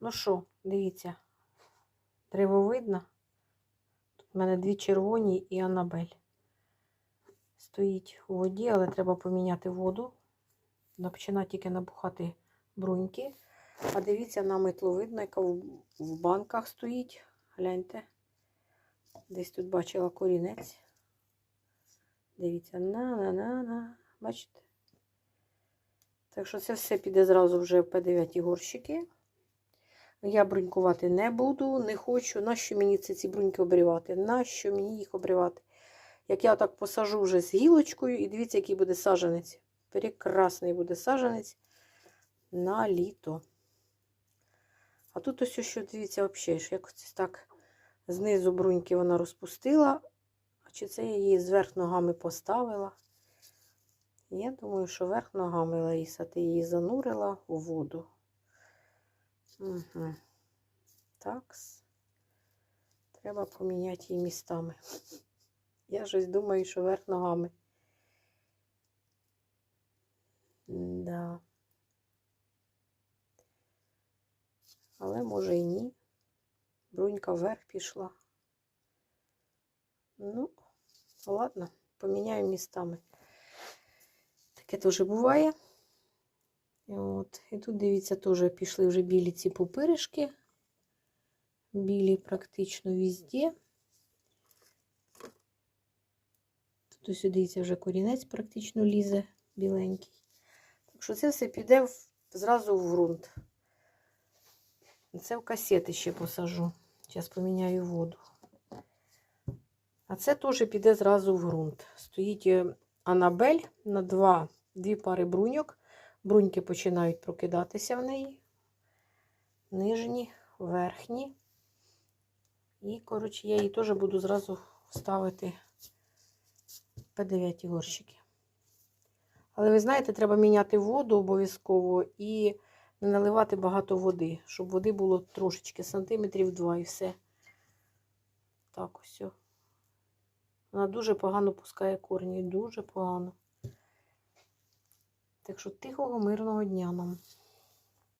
Ну що, дивіться, древовидна. Тут в мене дві червоні і Анабель. Стоїть у воді, але треба поміняти воду. Починає тільки набухати бруньки. А дивіться на митловидну, яка в, в банках стоїть. Гляньте. Десь тут бачила корінець. Дивіться, на-на-на-на. Бачите? Так що це все піде зразу вже в П9 горщики. Я брунькувати не буду, не хочу. Нащо мені це ці бруньки обрівати? Нащо мені їх обрівати? Як я так посажу вже з гілочкою, і дивіться, який буде саженець. Прекрасний буде саженець на літо. А тут ось що, дивіться, взагалі, що якось так знизу бруньки вона розпустила. А чи це я її зверх ногами поставила? Я думаю, що верх ногами, Лариса, ти її занурила у воду. Угу. Такс. Треба поміняти її містами. Я щось думаю, що верх ногами. Да. Але може і ні. Брунька вверх пішла. Ну, ладно, поміняю містами. Таке теж буває. От. І тут, дивіться, теж пішли вже білі ці пупиришки. Білі практично везде. Тут ось, дивіться, вже корінець практично лізе біленький. Так що це все піде в, зразу в ґрунт. Це в касети ще посажу. Зараз поміняю воду. А це теж піде зразу в ґрунт. Стоїть е, Анабель на два, дві пари бруньок. Бруньки починають прокидатися в неї. Нижні, верхні. І, коротше, я її теж буду зразу ставити П9 горщики. Але ви знаєте, треба міняти воду обов'язково і не наливати багато води, щоб води було трошечки, сантиметрів 2 і все. Так ось. Вона дуже погано пускає корні, дуже погано. Так що тихого, мирного дня нам.